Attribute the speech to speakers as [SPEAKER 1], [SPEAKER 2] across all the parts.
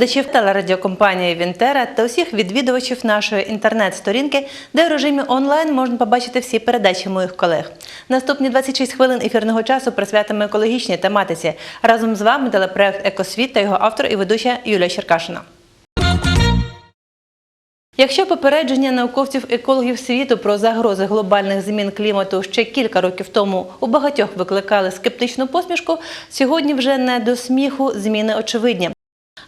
[SPEAKER 1] Глядачів телерадіокомпанії Вінтера та усіх відвідувачів нашої інтернет-сторінки, де в режимі онлайн можна побачити всі передачі моїх колег. Наступні 26 хвилин ефірного часу присвятимо екологічній тематиці. Разом з вами телепроект Екосвіт та його автор і ведуча Юлія Черкашина. Якщо попередження науковців-екологів світу про загрози глобальних змін клімату ще кілька років тому у багатьох викликали скептичну посмішку, сьогодні вже не до сміху зміни очевидні.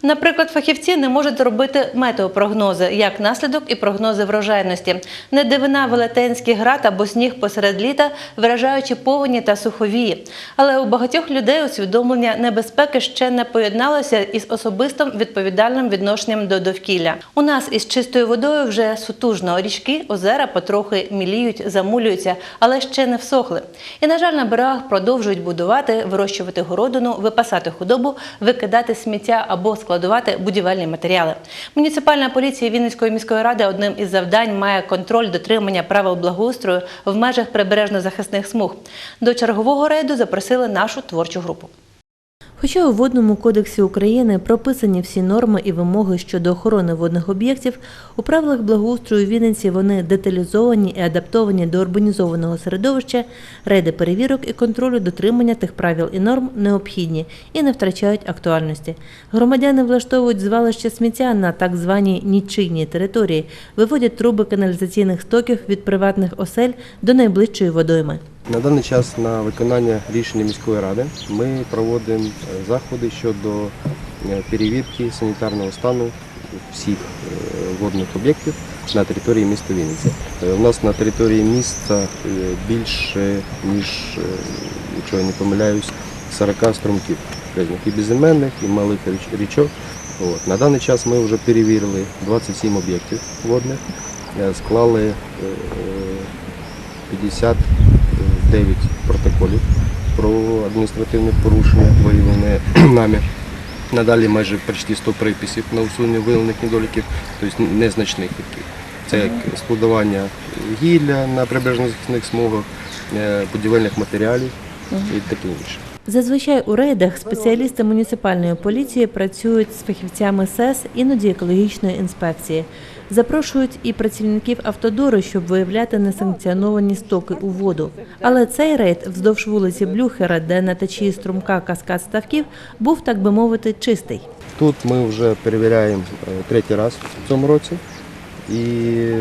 [SPEAKER 1] Наприклад, фахівці не можуть робити метеопрогнози, як наслідок і прогнози врожайності. Не дивина велетенський град або сніг посеред літа, вражаючи повені та суховії. Але у багатьох людей усвідомлення небезпеки ще не поєдналося із особистим відповідальним відношенням до довкілля. У нас із чистою водою вже сутужно. Річки, озера потрохи міліють, замулюються, але ще не всохли. І, на жаль, на берегах продовжують будувати, вирощувати городину, випасати худобу, викидати сміття або складувати будівельні матеріали. Муніципальна поліція Вінницької міської ради одним із завдань має контроль дотримання правил благоустрою в межах прибережно-захисних смуг. До чергового рейду запросили нашу творчу групу. Хоча у водному кодексі України прописані всі норми і вимоги щодо охорони водних об'єктів, у правилах благоустрою Вінниці вони деталізовані і адаптовані до урбанізованого середовища, рейди перевірок і контролю дотримання тих правил і норм необхідні і не втрачають актуальності. Громадяни влаштовують звалище сміття на так званій нічийній території, виводять труби каналізаційних стоків від приватних осель до найближчої водойми.
[SPEAKER 2] На даний час на виконання рішення міської ради ми проводимо е, заходи щодо е, перевірки санітарного стану всіх е, водних об'єктів на території міста Вінниці. У нас на території міста більше ніж, нічого я не помиляюсь, 40 струмків, і безіменних, і малих річок. От. На даний час ми вже перевірили 27 об'єктів водних, склали 50 9 протоколів про адміністративне порушення, виявлене нами. Надалі майже почти 100 приписів на усунення виявлених недоліків, тобто незначних таких. Це як складування гілля на прибережно захисних смугах, е, будівельних матеріалів і таке інше.
[SPEAKER 1] Зазвичай у рейдах спеціалісти муніципальної поліції працюють з фахівцями СЕС, іноді екологічної інспекції. Запрошують і працівників автодору, щоб виявляти несанкціоновані стоки у воду. Але цей рейд вздовж вулиці Блюхера, де на течії струмка каскад ставків, був, так би мовити, чистий.
[SPEAKER 2] Тут ми вже перевіряємо е, третій раз в цьому році. І е,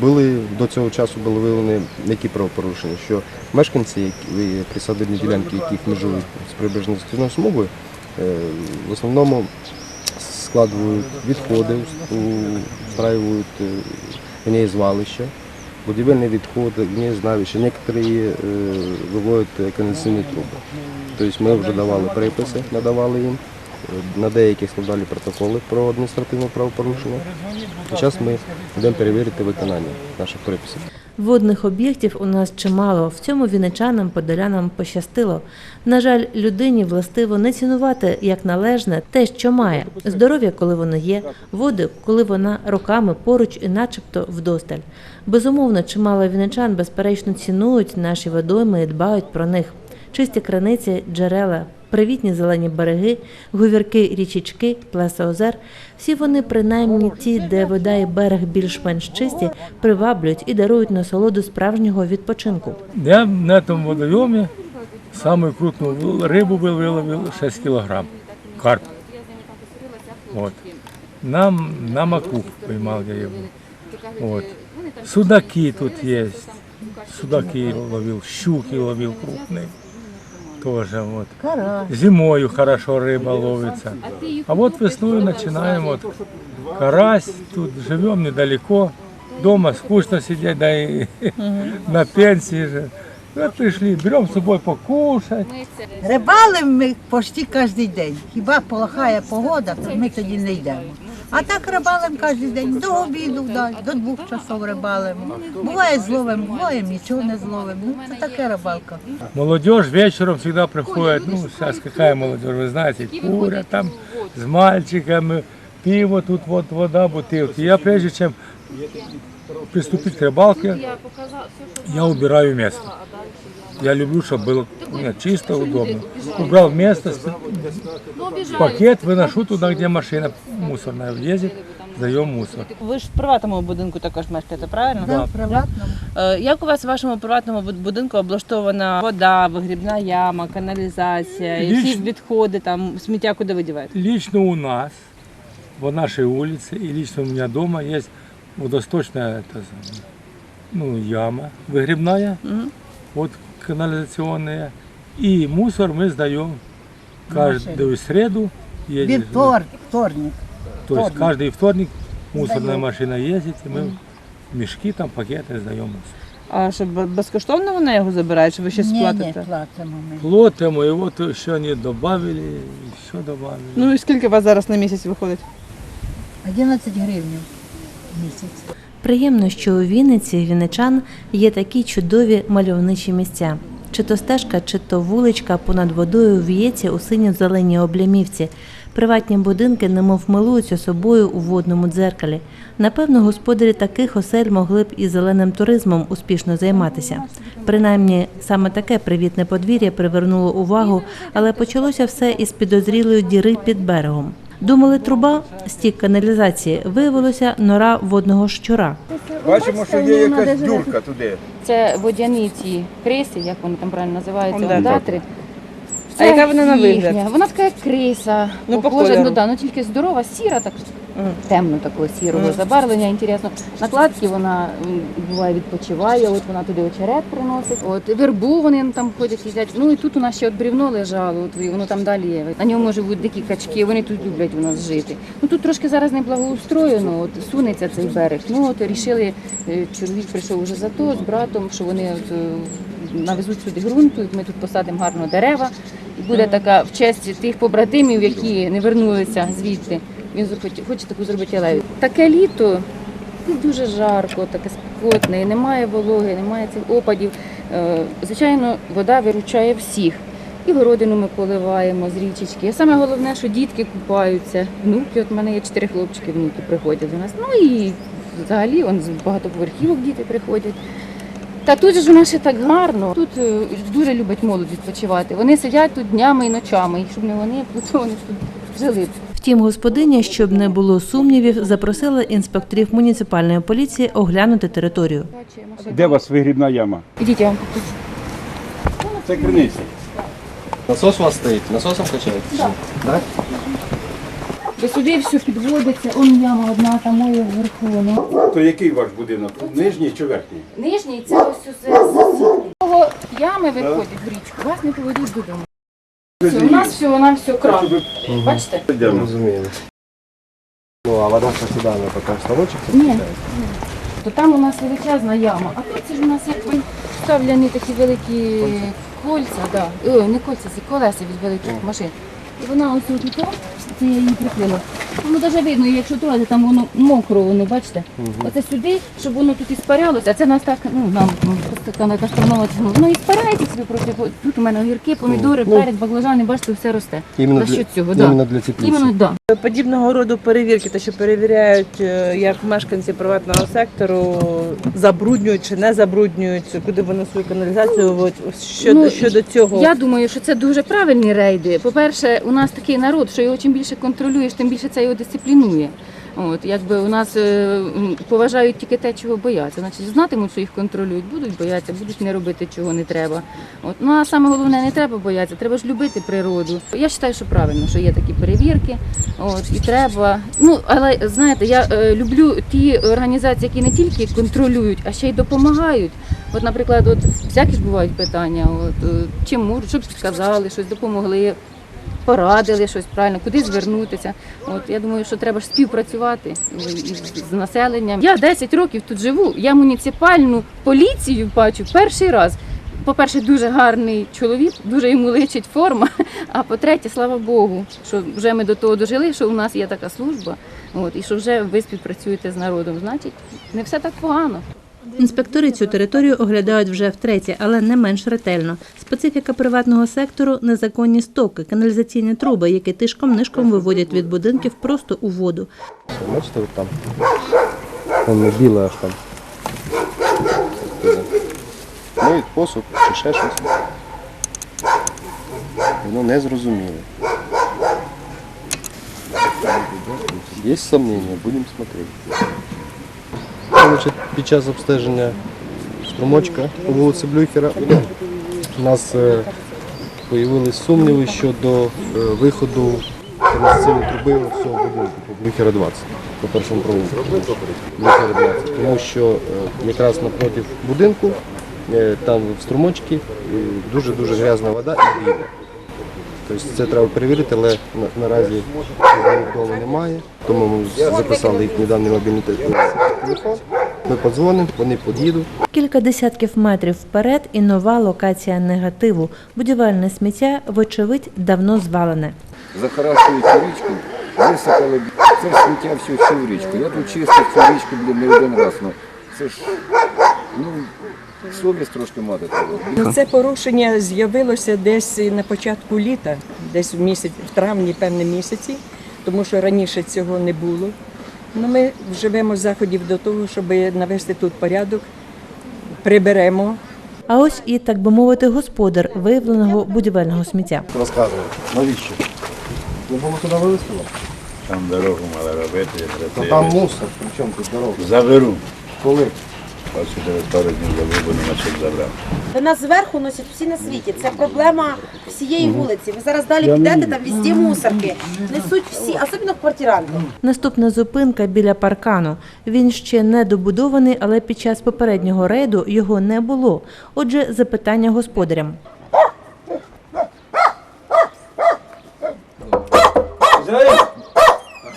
[SPEAKER 2] були до цього часу були виявлені які правопорушення, що мешканці, які присадибні ділянки, яких межують з прибережною смугою, е, в основному складують відходи, устраюють е, звалища, будівельні відходи, знавища, некоторі е, виводять каналізаційні труби. Тобто ми вже давали приписи, надавали їм. На деяких складали протоколи про адміністративне правопорушення. Зараз ми будемо перевірити виконання наших приписів.
[SPEAKER 1] Водних об'єктів у нас чимало. В цьому віничанам подолянам пощастило. На жаль, людині властиво не цінувати як належне те, що має здоров'я, коли воно є, води, коли вона роками поруч і, начебто, вдосталь. Безумовно, чимало віничан безперечно цінують наші водойми і дбають про них Чисті краниці, джерела, привітні зелені береги, говірки, річечки, плеса озер – всі вони, принаймні ті, де вода і берег більш-менш чисті, приваблюють і дарують насолоду справжнього відпочинку.
[SPEAKER 3] Я на этом водоеме самую крупную выл- рыбу был, выловил 6 килограмм. Карп. Вот. Нам на маку поймал я его. Вот. Судаки тут есть. Судаки ловил, щуки ловил крупные. Тоже вот. Зимою хорошо рыба ловится. А вот весной начинаем вот карась. Тут живем недалеко. Дома скучно сидеть, да и на пенсии же. Вот пришли, берем с собой покушать.
[SPEAKER 4] Рибалимо ми почти кожен день. Хіба плохая погода, то ми тоді не йдемо. А так рибалимо кожен день, до обіду, да, до двох часов рибалимо. Буває зловимо, буває нічого не зловимо. Ну, це таке рибалка.
[SPEAKER 3] Молодежь вечером всегда приходит, ну, сейчас какая молодежь, вы знаете, курят там с мальчиками, пиво тут, вот вода, бутылки. Я прежде чем приступить к рыбалке, я убираю место. Я люблю, чтобы было у меня чисто, удобно. Убрал место, с- пакет выношу туда, где машина мусорная ездит, сдаем мусор.
[SPEAKER 1] Ви ж в приватному будинку також мешкаєте, правильно?
[SPEAKER 4] Да, в приватному.
[SPEAKER 1] Е, Як у вас в вашому приватному буд- будинку облаштована вода, вигрібна яма, каналізація і всі
[SPEAKER 3] Ліч-
[SPEAKER 1] відходи, там сміття куди ви діваєте?
[SPEAKER 3] Лично у нас, по нашей улице и лично у меня дома есть водосточная это, самое, ну, яма выгребная,
[SPEAKER 1] Мгм.
[SPEAKER 3] вот канализационная. И мусор мы сдаем каждую среду. Едет,
[SPEAKER 4] Вівтор, вторник.
[SPEAKER 3] то есть
[SPEAKER 4] вторник.
[SPEAKER 3] каждый вторник мусорная
[SPEAKER 4] Сдаем.
[SPEAKER 3] машина ездит, и мы мешки, там пакеты сдаем мусор.
[SPEAKER 1] А що б- безкоштовно вона його забирає, чи ви щось
[SPEAKER 4] Ні, ні,
[SPEAKER 1] платите?
[SPEAKER 4] платимо ми.
[SPEAKER 3] Плотом, и вот еще они добавили, еще добавили.
[SPEAKER 1] Ну і скільки у вас зараз на місяць виходить?
[SPEAKER 4] 11 гривень в місяць.
[SPEAKER 1] Приємно, що у Вінниці вінничан є такі чудові мальовничі місця. Чи то стежка, чи то вуличка понад водою в'ється у синьо-зеленій облямівці. Приватні будинки немов милуються собою у водному дзеркалі. Напевно, господарі таких осель могли б і зеленим туризмом успішно займатися. Принаймні, саме таке привітне подвір'я привернуло увагу, але почалося все із підозрілої діри під берегом. Думали, труба стік каналізації виявилося нора водного щура.
[SPEAKER 5] Бачимо, що є якась дюрка туди.
[SPEAKER 6] Це водяні ці криси, як вони там правильно називаються,
[SPEAKER 1] Ондатри. А яка вона на
[SPEAKER 6] їхня.
[SPEAKER 1] вигляд?
[SPEAKER 6] Вона така як криса,
[SPEAKER 1] Ну, по
[SPEAKER 6] похожа,
[SPEAKER 1] кольору.
[SPEAKER 6] ну, да, ну тільки здорова, сіра, так
[SPEAKER 1] Мгм.
[SPEAKER 6] темно такого сірого
[SPEAKER 1] Мгм.
[SPEAKER 6] забарвлення, інтересно. Накладки вона м, буває відпочиває, от вона туди очерет приносить. От вербу вони там ходять, їдять. Ну і тут у нас ще от брівно лежало, от, і воно там далі є. На ньому бути дикі качки, вони тут люблять у нас жити. Ну тут трошки зараз не благоустроєно, от сунеться цей берег. Ну от рішили, е, чоловік прийшов уже за то з братом, що вони от, е, навезуть сюди ґрунту, ми тут посадимо гарно дерева. Буде така в честь тих побратимів, які не вернулися звідти. Він хоче таку зробити алею. Таке літо ну, дуже жарко, таке спекотне, немає вологи, немає цих опадів. Е, Звичайно, вода виручає всіх. І городину ми поливаємо з річечки. А Саме головне, що дітки купаються, внуки. От в мене є чотири хлопчики, внуки приходять до нас. Ну і взагалі он з багатоповерхівок діти приходять. Та тут же ж у нас ще так гарно. Тут е, дуже люблять молодь відпочивати. Вони сидять тут днями і ночами. І щоб не вони, то вони тут жили.
[SPEAKER 1] Втім, господиня, щоб не було сумнівів, запросила інспекторів муніципальної поліції оглянути територію.
[SPEAKER 5] Де у вас вигрібна яма?
[SPEAKER 6] Ідіть, я вам покажу.
[SPEAKER 5] Це криниця.
[SPEAKER 2] Насос у вас стоит, насосом качаете?
[SPEAKER 6] До сюди все підводиться, он яма одна, там моє вверху. Ну.
[SPEAKER 5] То який ваш будинок? Нижній чи верхній?
[SPEAKER 6] Нижній це ось усе засікло. ями виходять в річку. Вас не поведуть додому. Все, у нас все, вона все кран. Бачите?
[SPEAKER 2] Розумію. Ну, а вода сюди, вона поки ставочок?
[SPEAKER 6] Ні. То там у нас величезна яма, а тут це ж у нас якби вставлені такі великі кольця, да. О, не кольця, це колеса від великих машин. І вона ось тут, тут, це я її прикрила. Воно навіть видно, якщо трогати, там воно мокро, воно, бачите? Оце сюди, щоб воно тут іспарялося, а це нас так, ну, нам м, просто така гастронома тягнула. Воно іспаряється собі просто. Тут у мене огірки, помідори, перець, баклажани, бачите, все росте.
[SPEAKER 2] Іменно
[SPEAKER 6] За
[SPEAKER 2] для,
[SPEAKER 6] що цього, да.
[SPEAKER 2] іменно для теплиці.
[SPEAKER 6] Іменно, да.
[SPEAKER 1] Подібного роду перевірки, те, що перевіряють, е, як мешканці приватного сектору забруднюють чи не забруднюють, куди вони свою каналізацію виводять. Щодо,
[SPEAKER 6] Ну,
[SPEAKER 1] щодо цього.
[SPEAKER 6] Я думаю, що це дуже правильні рейди. По-перше, у нас такий народ, що його чим більше контролюєш, тим більше це його дисциплінує. От, якби у нас е, поважають тільки те, чого бояться. Значить, знатимуть, що їх контролюють, будуть боятися, будуть не робити чого не треба. От, ну а саме головне, не треба боятися, треба ж любити природу. Я вважаю, що правильно, що є такі перевірки. От, і треба. Ну, але знаєте, я е, люблю ті організації, які не тільки контролюють, а ще й допомагають. От, наприклад, от всякі ж бувають питання, от, е, чим можуть, щоб сказали, щось допомогли, порадили щось правильно, куди звернутися. От я думаю, що треба ж співпрацювати із- з населенням. Я 10 років тут живу. Я муніципальну поліцію бачу перший раз. По-перше, дуже гарний чоловік, дуже йому личить форма. А по-третє, слава Богу, що вже ми до того дожили, що у нас є така служба, от, і що вже ви співпрацюєте з народом. Значить, не все так погано.
[SPEAKER 1] Інспектори цю територію оглядають вже втретє, але не менш ретельно. Специфіка приватного сектору незаконні стоки, каналізаційні труби, які тишком-нишком виводять від будинків просто у воду.
[SPEAKER 2] Бачите, там. Воно біле аж там. миють посуд чи ще щось. Воно не зрозуміло. Є сумнення, будемо смотрети. Значить, під час обстеження струмочка по вулиці Блюхера у нас з'явилися сумніви щодо е, виходу каналізаційної труби всього будинку по Блюхера 20, по першому провулку. Блюхера 20. Тому що е, якраз напроти будинку, е, там в струмочці е, дуже-дуже грязна вода і біла. Тобто це треба перевірити, але на- наразі вдома немає. Тому ми записали їх даний мобільний телефон. Ми подзвонимо, вони під'їдуть.
[SPEAKER 1] Кілька десятків метрів вперед і нова локація негативу. Будівельне сміття, вочевидь, давно звалене.
[SPEAKER 7] захарашують річку, висипали, це ж сміття всю, всю річку. Я тут чистив цю річку блін, не один раз. Ну, це ж, ну, совість трошки мати треба.
[SPEAKER 8] Ну, це порушення з'явилося десь на початку літа, десь в місяць, в травні, певне місяці, тому що раніше цього не було. Ну, ми вживемо заходів до того, щоб навести тут порядок, приберемо.
[SPEAKER 1] А ось і, так би мовити, господар виявленого будівельного сміття.
[SPEAKER 2] Розказує, навіщо? Не було туди вивезти?
[SPEAKER 5] Там дорогу мали робити,
[SPEAKER 2] Та там мусор, при чому тут дорога?
[SPEAKER 5] Заберу.
[SPEAKER 2] Коли?
[SPEAKER 5] Ось через пару днів заберу, бо нема чим забрати.
[SPEAKER 9] До нас зверху носять всі на світі. Це проблема всієї вулиці. Ви зараз далі підете, там везде мусорки. Несуть всі, особливо квартиранти.
[SPEAKER 1] Наступна зупинка біля паркану. Він ще не добудований, але під час попереднього рейду його не було. Отже, запитання господарям.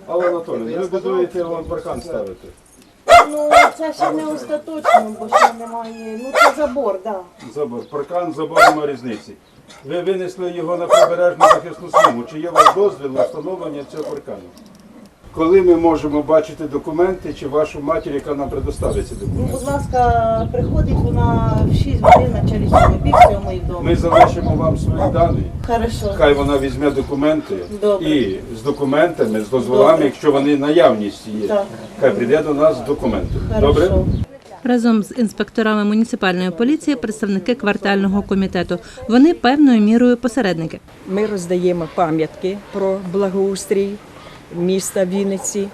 [SPEAKER 5] Але Анатолій, ви будуєте вам паркан ставити.
[SPEAKER 9] Ну це ще не остаточно, бо ще немає. Ну це забор, так.
[SPEAKER 5] Забор. Паркан, забор на різниці. Ви винесли його на прибережну захисну смугу. Чи є у вас дозвіл на встановлення цього паркану? Коли ми можемо бачити документи, чи вашу матір, яка нам предоставить ці
[SPEAKER 9] Ну,
[SPEAKER 5] документи?
[SPEAKER 9] будь ласка, приходить вона в 6 годин на чолі сьомий, пів сьомої вдома.
[SPEAKER 5] Ми залишимо вам свої дані.
[SPEAKER 9] Хорошо.
[SPEAKER 5] Хай вона візьме документи
[SPEAKER 9] Добре.
[SPEAKER 5] і з документами, з дозволами,
[SPEAKER 9] Добре.
[SPEAKER 5] якщо вони наявність є,
[SPEAKER 9] Так.
[SPEAKER 5] хай прийде до нас з документами. Добре?
[SPEAKER 9] Хорошо.
[SPEAKER 1] Разом з інспекторами муніципальної поліції представники квартального комітету. Вони певною мірою посередники.
[SPEAKER 8] Ми роздаємо пам'ятки про благоустрій міста Вінниці.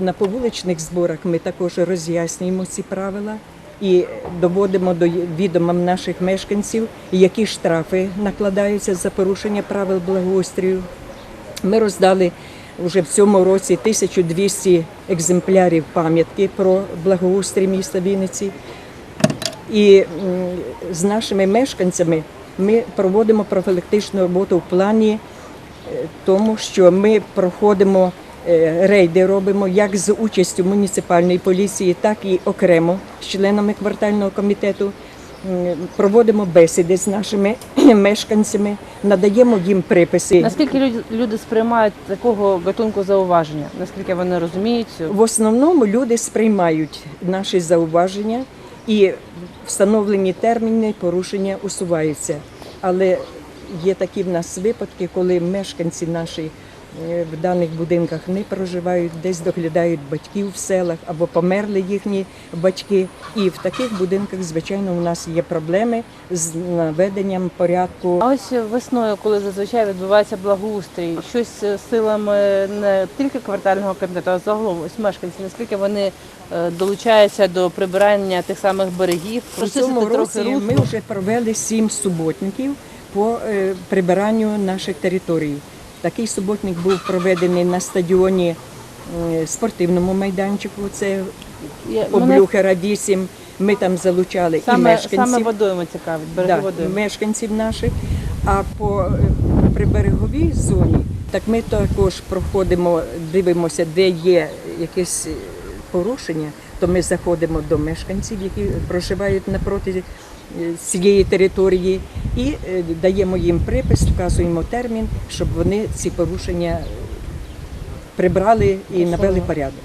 [SPEAKER 8] На повуличних зборах ми також роз'яснюємо ці правила і доводимо до відома наших мешканців, які штрафи накладаються за порушення правил благоустрію. Ми роздали вже в цьому році 1200 екземплярів пам'ятки про благоустрій міста Вінниці. І з нашими мешканцями ми проводимо профілактичну роботу в плані тому, що ми проходимо е, рейди, робимо як з участю муніципальної поліції, так і окремо з членами квартального комітету. Проводимо бесіди з нашими мешканцями, надаємо їм приписи.
[SPEAKER 1] Наскільки люд- люди сприймають такого гатунку зауваження? Наскільки вони розуміють?
[SPEAKER 8] В основному люди сприймають наші зауваження і встановлені терміни порушення усуваються. Але є такі в нас випадки, коли мешканці наші е, в даних будинках не проживають, десь доглядають батьків в селах або померли їхні батьки. І в таких будинках, звичайно, у нас є проблеми з наведенням порядку.
[SPEAKER 1] А ось весною, коли зазвичай відбувається благоустрій, щось силами не тільки квартального комітету, а загалом ось мешканці, наскільки вони е, долучаються до прибирання тих самих берегів,
[SPEAKER 8] У цьому році
[SPEAKER 1] трохи
[SPEAKER 8] ми вже провели сім суботників по е, прибиранню наших територій. Такий суботник був проведений на стадіоні е, спортивному майданчику. Це
[SPEAKER 1] Я-
[SPEAKER 8] по 8. Ми там залучали і мешканців.
[SPEAKER 1] саме водою ми цікавить,
[SPEAKER 8] Да, мешканців наших. А по е, прибереговій зоні, так ми також проходимо, дивимося, де є якесь порушення, то ми заходимо до мешканців, які проживають напроти е, цієї території, і е, даємо їм припис, вказуємо термін, щоб вони ці порушення прибрали і навели порядок.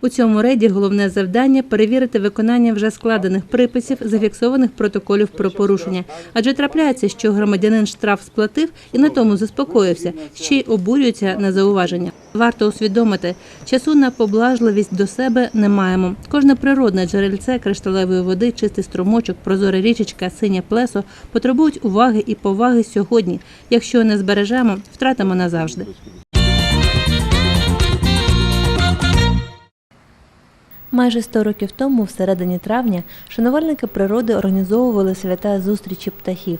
[SPEAKER 1] У цьому рейді головне завдання перевірити виконання вже складених приписів, зафіксованих протоколів про порушення. Адже трапляється, що громадянин штраф сплатив і на тому заспокоївся, ще й обурюється на зауваження. Варто усвідомити, часу на поблажливість до себе не маємо. Кожне природне джерельце кришталевої води, чистий струмочок, прозора річечка, синє плесо потребують уваги і поваги сьогодні. Якщо не збережемо, втратимо назавжди. Майже 100 років тому, в середині травня, шанувальники природи організовували свята зустрічі птахів.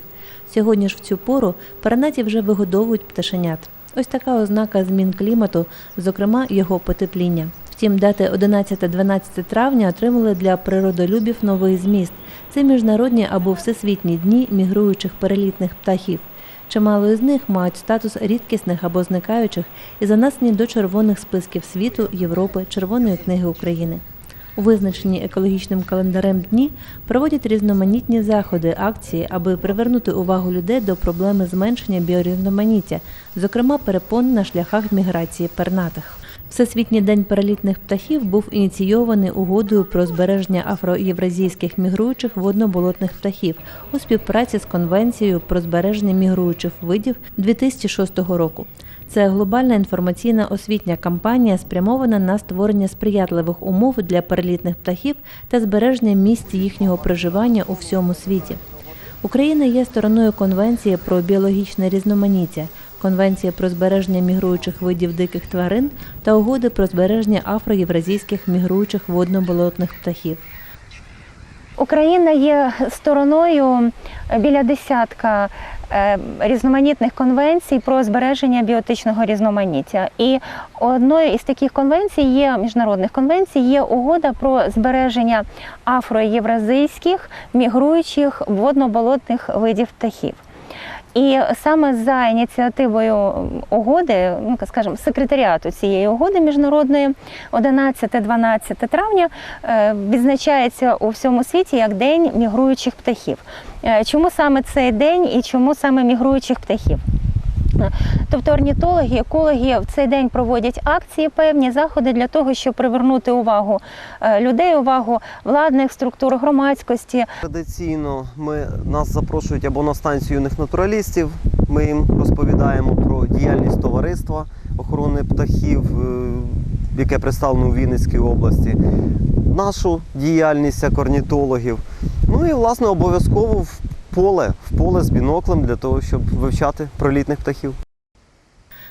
[SPEAKER 1] Сьогодні ж в цю пору пернаті вже вигодовують пташенят. Ось така ознака змін клімату, зокрема його потепління. Втім, дати 11-12 травня отримали для природолюбів новий зміст. Це міжнародні або всесвітні дні мігруючих перелітних птахів. Чимало із них мають статус рідкісних або зникаючих і занесені до червоних списків світу, Європи, Червоної книги України. У визначені екологічним календарем дні проводять різноманітні заходи, акції, аби привернути увагу людей до проблеми зменшення біорізноманіття, зокрема перепон на шляхах міграції пернатих. Всесвітній день перелітних птахів був ініційований угодою про збереження афроєвразійських мігруючих водноболотних птахів у співпраці з Конвенцією про збереження мігруючих видів 2006 року. Це глобальна інформаційна освітня кампанія, спрямована на створення сприятливих умов для перелітних птахів та збереження місць їхнього проживання у всьому світі. Україна є стороною Конвенції про біологічне різноманіття, Конвенції про збереження мігруючих видів диких тварин та угоди про збереження афроєвразійських мігруючих водноболотних птахів.
[SPEAKER 10] Україна є стороною біля десятка е, різноманітних конвенцій про збереження біотичного різноманіття. І одною із таких конвенцій є міжнародних конвенцій є угода про збереження афроєвразійських мігруючих водноболотних видів птахів. І саме за ініціативою угоди, ну скажімо, секретаріату цієї угоди міжнародної 11-12 травня е, відзначається у всьому світі як День мігруючих птахів. Е, Чому саме цей день і чому саме мігруючих птахів? Тобто орнітологи, екологи в цей день проводять акції, певні заходи для того, щоб привернути увагу е, людей, увагу владних структур громадськості,
[SPEAKER 11] Традиційно ми нас запрошують або на станцію юних натуралістів. Ми їм розповідаємо про діяльність товариства охорони птахів, е, яке представлено у Вінницькій області, нашу діяльність як орнітологів. Ну і власне обов'язково в поле, в поле з біноклем для того, щоб вивчати пролітних птахів.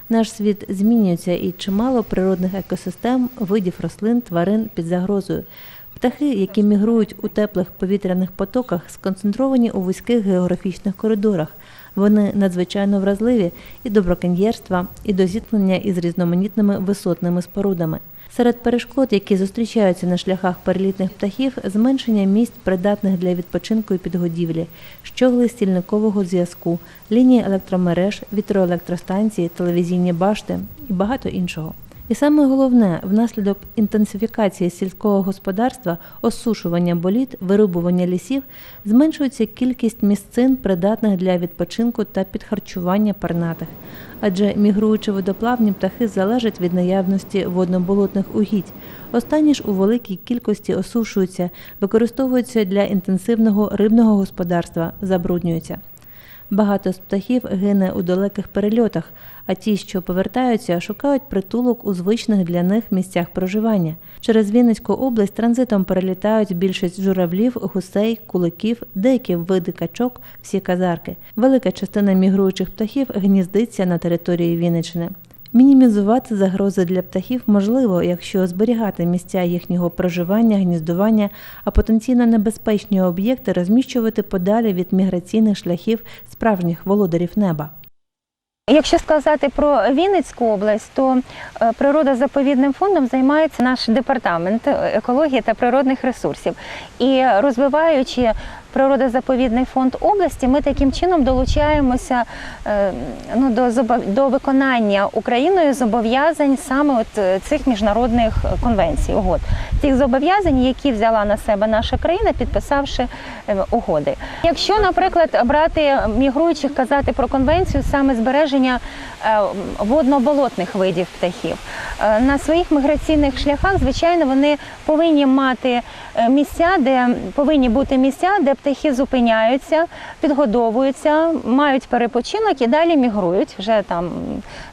[SPEAKER 1] Наш світ змінюється і чимало природних екосистем, видів рослин, тварин під загрозою. Птахи, які мігрують у теплих повітряних потоках, сконцентровані у вузьких географічних коридорах. Вони надзвичайно вразливі і до браконьєрства, і до зіткнення із різноманітними висотними спорудами. Серед перешкод, які зустрічаються на шляхах перелітних птахів, зменшення місць, придатних для відпочинку і підгодівлі, щогли стільникового зв'язку, лінії електромереж, вітроелектростанції, телевізійні башти і багато іншого. І саме головне, внаслідок інтенсифікації сільського господарства, осушування боліт, вирубування лісів, зменшується кількість місцин, придатних для відпочинку та підхарчування пернатих. Адже мігруючі водоплавні птахи залежать від наявності водноболотних угідь. Останні ж у великій кількості осушуються, використовуються для інтенсивного рибного господарства, забруднюються. Багато з птахів гине у далеких перельотах, а ті, що повертаються, шукають притулок у звичних для них місцях проживання. Через Вінницьку область транзитом перелітають більшість журавлів, гусей, куликів, деякі види качок, всі казарки. Велика частина мігруючих птахів гніздиться на території Вінниччини. Мінімізувати загрози для птахів можливо, якщо зберігати місця їхнього проживання, гніздування, а потенційно небезпечні об'єкти розміщувати подалі від міграційних шляхів справжніх володарів неба.
[SPEAKER 10] Якщо сказати про Вінницьку область, то е, природозаповідним фондом займається наш департамент екології та природних ресурсів. І розвиваючи природозаповідний фонд області, ми таким чином долучаємося е, ну, до, до виконання Україною зобов'язань саме от е, цих міжнародних конвенцій, угод. Тих зобов'язань, які взяла на себе наша країна, підписавши е, угоди. Якщо, наприклад, брати мігруючих, казати про конвенцію саме збереження е, водно-болотних видів птахів, е, на своїх міграційних шляхах, звичайно, вони повинні мати е, місця, де повинні бути місця, де птахи зупиняються, підгодовуються, мають перепочинок і далі мігрують вже там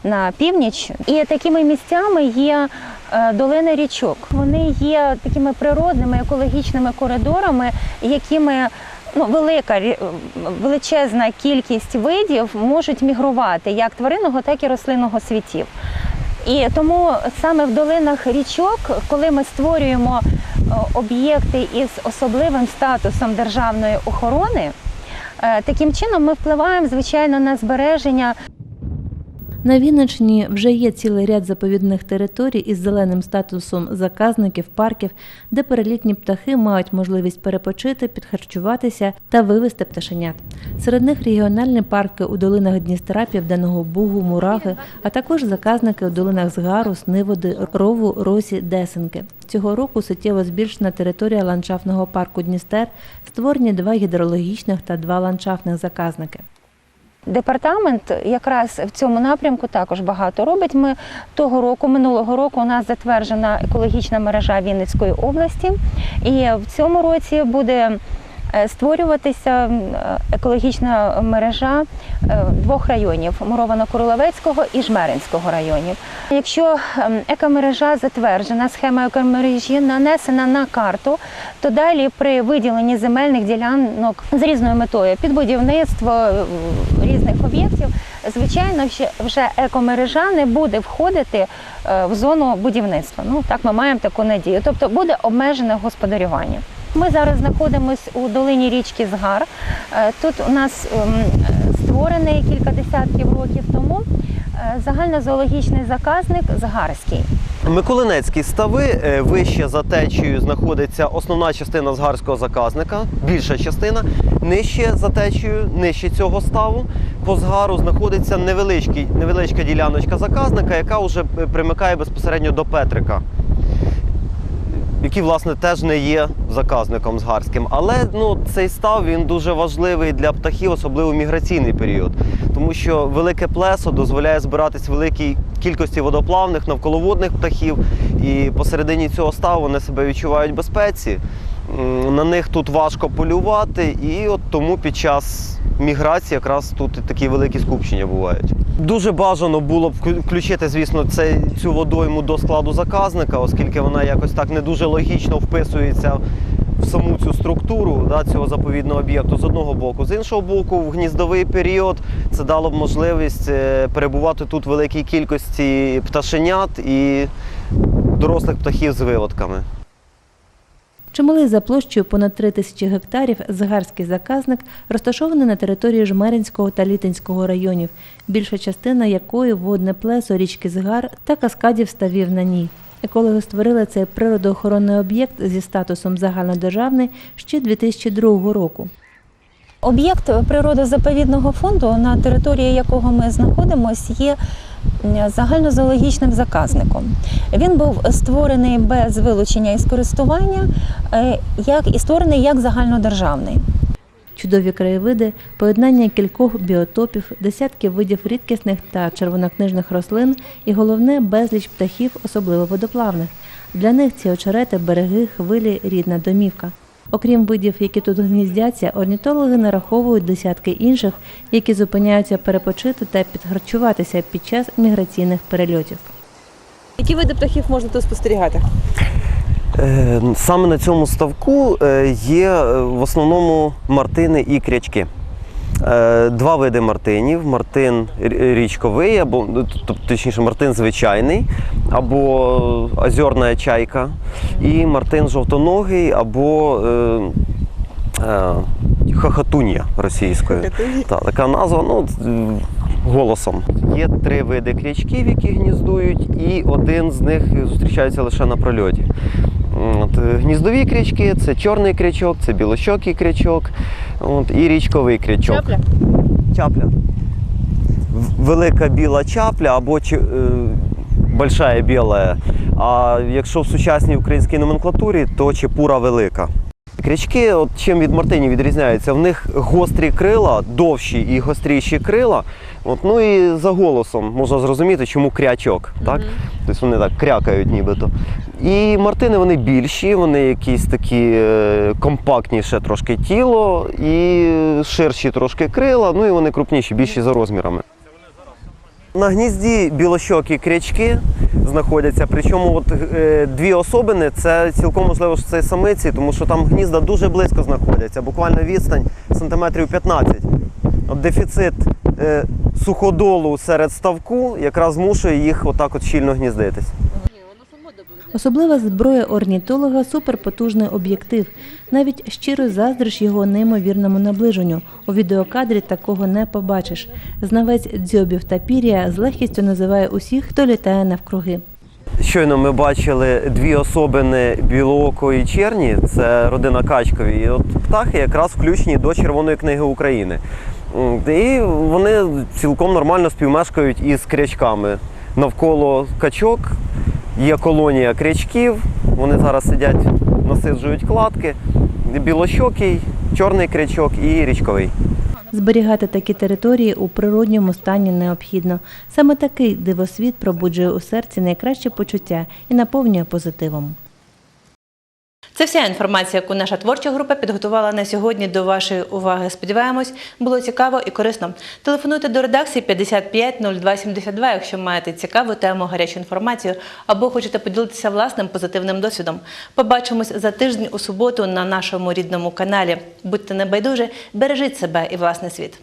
[SPEAKER 10] на північ. І такими місцями є е, долини річок. Вони є такими природними екологічними коридорами, якими ну, велика величезна кількість видів можуть мігрувати як тваринного, так і рослинного світів. І тому саме в долинах річок, коли ми створюємо е, об'єкти із особливим статусом державної охорони, е, таким чином ми впливаємо звичайно на збереження
[SPEAKER 1] На Вінниччині вже є цілий ряд заповідних територій із зеленим статусом заказників, парків, де перелітні птахи мають можливість перепочити, підхарчуватися та вивести пташенят. Серед них регіональні парки у долинах Дністра, Південного Бугу, Мураги, а також заказники у долинах Згару, Сниводи, Рову, Росі, Десенки. Цього року суттєво збільшена територія ландшафтного парку Дністер, створені два гідрологічних та два ландшафтних заказники.
[SPEAKER 10] Департамент якраз в цьому напрямку також багато робить. Ми того року, минулого року, у нас затверджена екологічна мережа Вінницької області, і в цьому році буде створюватися е, екологічна мережа е, двох районів Муровано-Королевецького і Жмеринського районів. Якщо ем, екомережа затверджена, схема екомережі нанесена на карту, то далі при виділенні земельних ділянок з різною метою під будівництво е, різних об'єктів, звичайно, вже екомережа не буде входити е, в зону будівництва. Ну так ми маємо таку надію. Тобто буде обмежене господарювання. Ми зараз знаходимося у долині річки Згар. Е, Тут у нас ем, створений кілька десятків років тому е, загальнозоологічний заказник Згарський.
[SPEAKER 11] Миколинецькі стави е, вище за течією знаходиться основна частина згарського заказника, більша частина. Нижче за течією, нижче цього ставу, по згару знаходиться невеличкий, невеличка діляночка заказника, яка вже примикає безпосередньо до Петрика. Який, власне, теж не є заказником згарським. Але ну, цей став він дуже важливий для птахів, особливо в міграційний період. Тому що велике плесо дозволяє збиратись великій кількості водоплавних навколоводних птахів. І посередині цього ставу вони себе відчувають в безпеці. На них тут важко полювати, і от тому під час міграції якраз тут такі великі скупчення бувають. Дуже бажано було б включити, звісно, цей, цю водойму до складу заказника, оскільки вона якось так не дуже логічно вписується в саму цю структуру да, цього заповідного об'єкту з одного боку. З іншого боку, в гніздовий період це дало б можливість е, перебувати тут великій кількості пташенят і дорослих птахів з виводками.
[SPEAKER 1] Чималий за площею понад 3 тисячі гектарів згарський заказник розташований на території Жмеринського та Літинського районів, більша частина якої водне плесо річки Згар та каскадів ставів на ній. Екологи створили цей природоохоронний об'єкт зі статусом загальнодержавний ще 2002 року.
[SPEAKER 10] Об'єкт природозаповідного фонду, на території якого ми знаходимося, є загальнозоологічним заказником. Він був створений без вилучення із користування, е, як і створений як загальнодержавний.
[SPEAKER 1] Чудові краєвиди, поєднання кількох біотопів, десятків видів рідкісних та червонокнижних рослин і головне безліч птахів, особливо водоплавних. Для них ці очерети, береги, хвилі, рідна домівка. Окрім видів, які тут гніздяться, орнітологи нараховують десятки інших, які зупиняються перепочити та підхарчуватися під час міграційних перельотів.
[SPEAKER 9] Які види птахів можна тут спостерігати?
[SPEAKER 11] Е, Саме на цьому ставку е, є е, в основному мартини і крячки. Е, Два види мартинів: мартин річковий, або ну, точніше, мартин звичайний, або озерна чайка, і мартин жовтоногий, або е, е, хохотун'я російською. Та, така назва, ну, голосом. Є три види крячків, які гніздують, і один з них зустрічається лише на прольоті. От, е, гніздові крячки, це чорний крячок, це білощокий крячок от, і річковий крячок.
[SPEAKER 9] Чапля?
[SPEAKER 11] Чапля. Велика біла чапля або чи- е, большая біла. А якщо в сучасній українській номенклатурі, то чепура велика. Крячки, от чим від мартинів відрізняються, в них гострі крила, довші і гостріші крила. От, ну і за голосом можна зрозуміти, чому крячок. Так? Тобто вони так крякають нібито. І мартини вони більші, вони якісь такі е, компактніше трошки тіло і ширші трошки крила, ну і вони крупніші, більші за розмірами. На гнізді білощокі крячки знаходяться, причому от, е, дві особини це цілком можливо, що це самиці, тому що там гнізда дуже близько знаходяться, буквально відстань сантиметрів 15. От дефіцит е, суходолу серед ставку якраз змушує їх отак от щільно гніздитись.
[SPEAKER 1] Особлива зброя орнітолога суперпотужний об'єктив. Навіть щиро заздриш його неймовірному наближенню. У відеокадрі такого не побачиш. Знавець дзьобів та пір'я з легкістю називає усіх, хто літає навкруги.
[SPEAKER 11] Щойно ми бачили дві особини білоокої черні, це родина Качкові. І от птахи якраз включені до Червоної книги України. І вони цілком нормально співмешкають із крячками. Навколо качок є колонія крячків. Вони зараз сидять, насиджують кладки. Білощокий, чорний крячок і річковий.
[SPEAKER 1] Зберігати такі території у природньому стані необхідно. Саме такий дивосвіт пробуджує у серці найкраще почуття і наповнює позитивом. Це вся інформація, яку наша творча група підготувала на сьогодні до вашої уваги. Сподіваємось, було цікаво і корисно. Телефонуйте до редакції 55 02 72, якщо маєте цікаву тему, гарячу інформацію або хочете поділитися власним позитивним досвідом. Побачимось за тиждень у суботу на нашому рідному каналі. Будьте небайдужі, бережіть себе і власний світ.